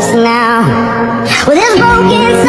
us now. With this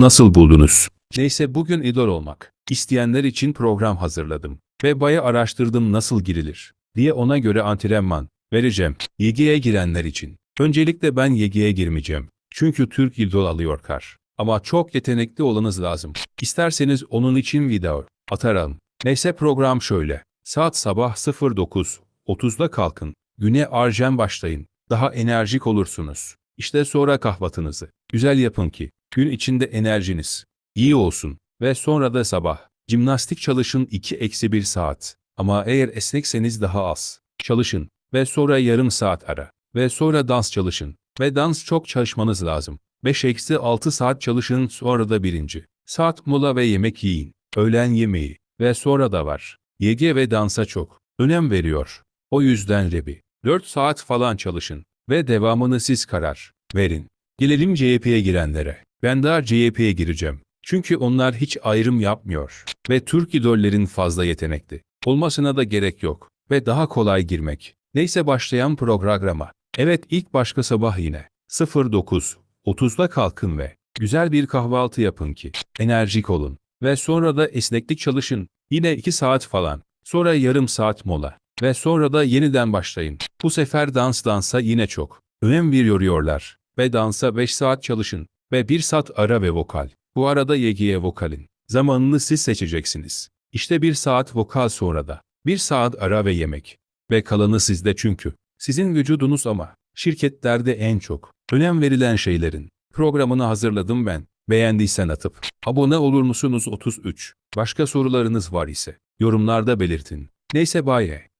nasıl buldunuz? Neyse bugün idol olmak. isteyenler için program hazırladım. Ve baya araştırdım nasıl girilir. Diye ona göre antrenman vereceğim. YG'ye girenler için. Öncelikle ben YG'ye girmeyeceğim. Çünkü Türk idol alıyor kar. Ama çok yetenekli olanız lazım. İsterseniz onun için video atarım. Neyse program şöyle. Saat sabah 09. 09.30'da kalkın. Güne arjen başlayın. Daha enerjik olursunuz. İşte sonra kahvaltınızı. Güzel yapın ki gün içinde enerjiniz iyi olsun. Ve sonra da sabah. Jimnastik çalışın 2-1 saat. Ama eğer esnekseniz daha az. Çalışın. Ve sonra yarım saat ara. Ve sonra dans çalışın. Ve dans çok çalışmanız lazım. 5-6 saat çalışın sonra da birinci. Saat mola ve yemek yiyin. Öğlen yemeği. Ve sonra da var. YG ve dansa çok önem veriyor. O yüzden rebi. 4 saat falan çalışın. Ve devamını siz karar verin. Gelelim CHP'ye girenlere. Ben daha CHP'ye gireceğim. Çünkü onlar hiç ayrım yapmıyor. Ve Türk idollerin fazla yetenekli. Olmasına da gerek yok. Ve daha kolay girmek. Neyse başlayan programa. Evet ilk başka sabah yine. 09.30'da kalkın ve güzel bir kahvaltı yapın ki enerjik olun. Ve sonra da esneklik çalışın. Yine 2 saat falan. Sonra yarım saat mola. Ve sonra da yeniden başlayın. Bu sefer dans dansa yine çok. Önem veriyorlar. Ve dansa 5 saat çalışın. Ve 1 saat ara ve vokal. Bu arada YG'ye vokalin. Zamanını siz seçeceksiniz. İşte 1 saat vokal sonra da. 1 saat ara ve yemek. Ve kalanı sizde çünkü. Sizin vücudunuz ama. Şirketlerde en çok. Önem verilen şeylerin. Programını hazırladım ben. Beğendiysen atıp. Abone olur musunuz 33. Başka sorularınız var ise. Yorumlarda belirtin. Neyse baye.